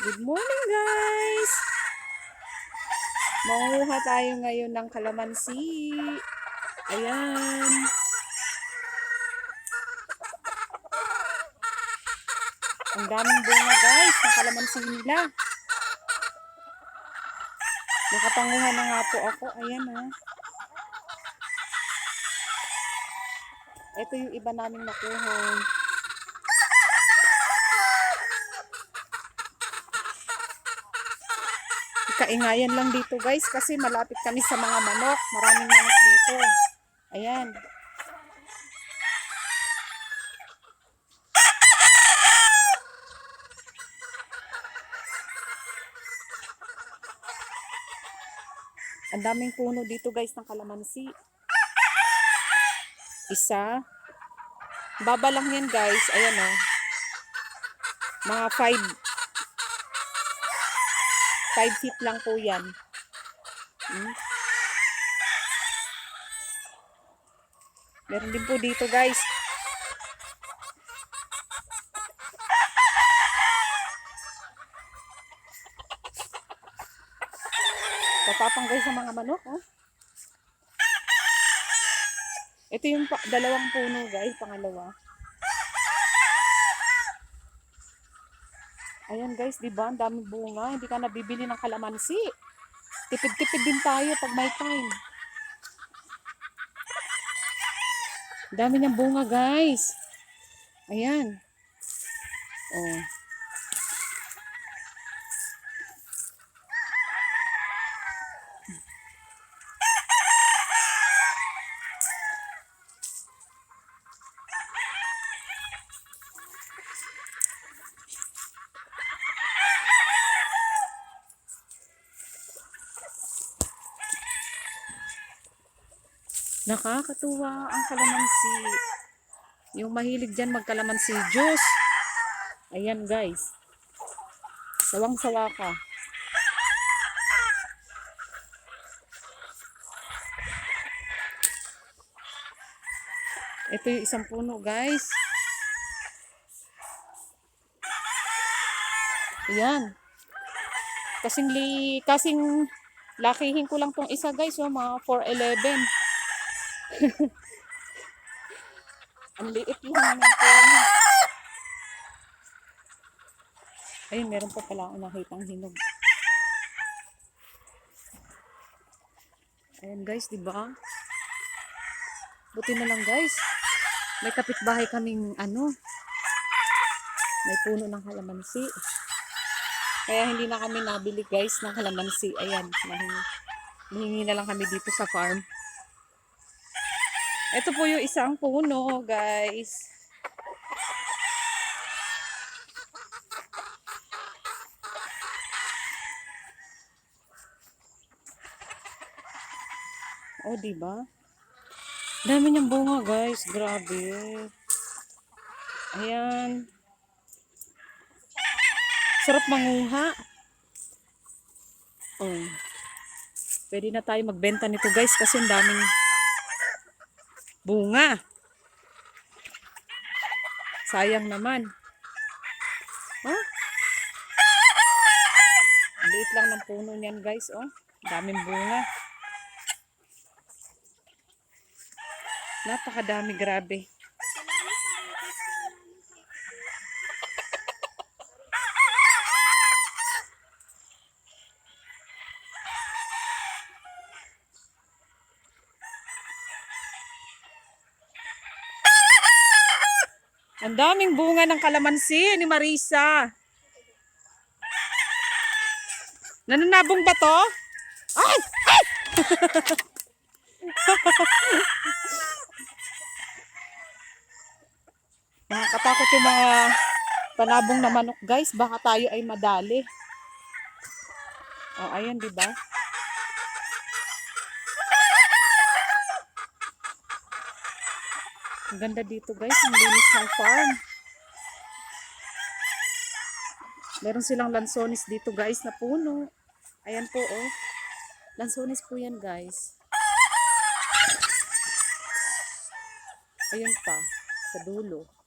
Good morning guys! Manguha tayo ngayon ng kalamansi. Ayan. Ang daming bunga guys ng kalamansi nila. Nakapanguha na nga po ako. Ayan ha. Ito yung iba naming nakuha. Kaingayan lang dito guys kasi malapit kami sa mga manok. Maraming manok dito. Ayan. Ang daming puno dito guys ng kalamansi. Isa. Baba lang yan guys. Ayan o. Mga 5 5 feet lang po yan. Hmm. Meron din po dito guys. Tatapang guys sa mga manok. Oh. Ito yung dalawang puno guys, pangalawa. Ayan guys, di ba? Ang daming bunga. Hindi ka nabibili ng kalamansi. Tipid-tipid din tayo pag may time. Dami niyang bunga guys. Ayan. Oh. Nakakatuwa ang kalamansi. Yung mahilig dyan magkalamansi juice. Ayan guys. Sawang-sawa ka. Ito yung isang puno guys. Ayan. Kasing li, kasing lakihin ko lang tong isa guys, oh, mga 411. Ang liit lang ng puno. Ayun, meron pa pala ako nakitang hinog. Ayan guys, di ba? Buti na lang guys. May kapitbahay kaming ano. May puno ng kalamansi. Kaya hindi na kami nabili guys ng kalamansi. Ayan, mahingi, mahingi na lang kami dito sa farm. Ito po yung isang puno, guys. Oh, di ba? Dami niyang bunga, guys. Grabe. Ayan. Sarap manguha. Oh. Pwede na tayo magbenta nito, guys, kasi ang daming bunga. Sayang naman. Oh. Liit lang ng puno niyan, guys, oh. Daming bunga. Napakadami, grabe. Ang daming bunga ng kalamansi ni Marisa. Nananabong ba to? Ay! Ay! Nakakatakot yung mga panabong na manok, guys. Baka tayo ay madali. Oh, ayan, di ba? Ang ganda dito, guys. Ang linis ng farm. Meron silang lansones dito, guys, na puno. Ayan po, oh. Lansones po yan, guys. Ayun pa, sa dulo.